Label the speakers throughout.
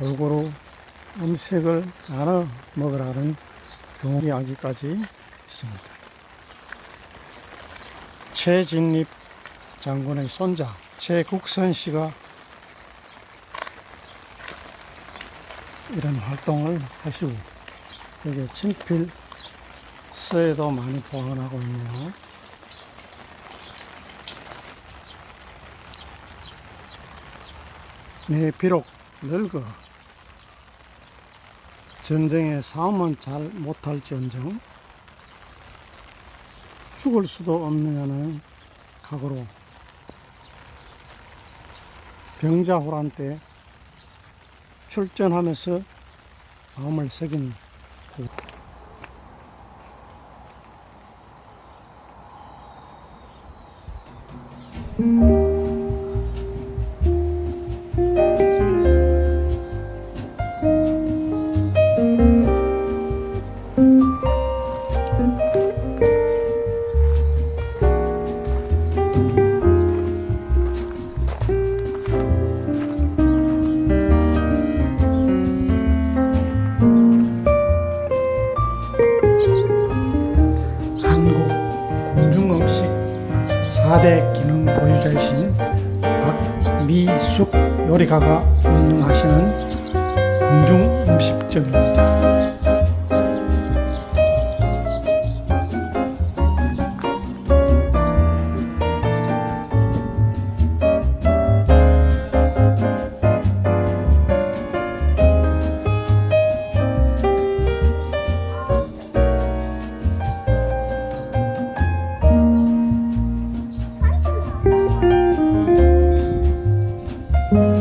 Speaker 1: 골고루 음식을 나눠 먹으라는 좋은 이야기까지 있습니다. 최진립 장군의 손자 최국선 씨가 이런 활동을 하시고 여기 친필 서에도 많이 보관하고 있네요. 네, 비록 늙어 전쟁에 싸움은 잘 못할지언정 죽을 수도 없느냐는 각오로 병자호란 때 출전하면서 마음을 새긴 그 한국 궁중음식 4대 기능 보유자이신 박미숙 요리가가 운영하시는 궁중음식점입니다. thank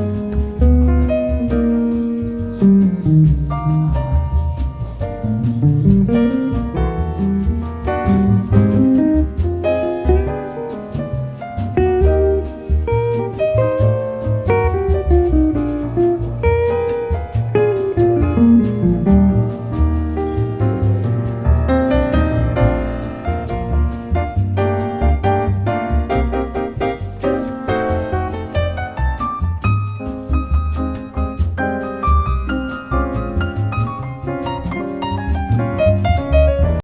Speaker 1: you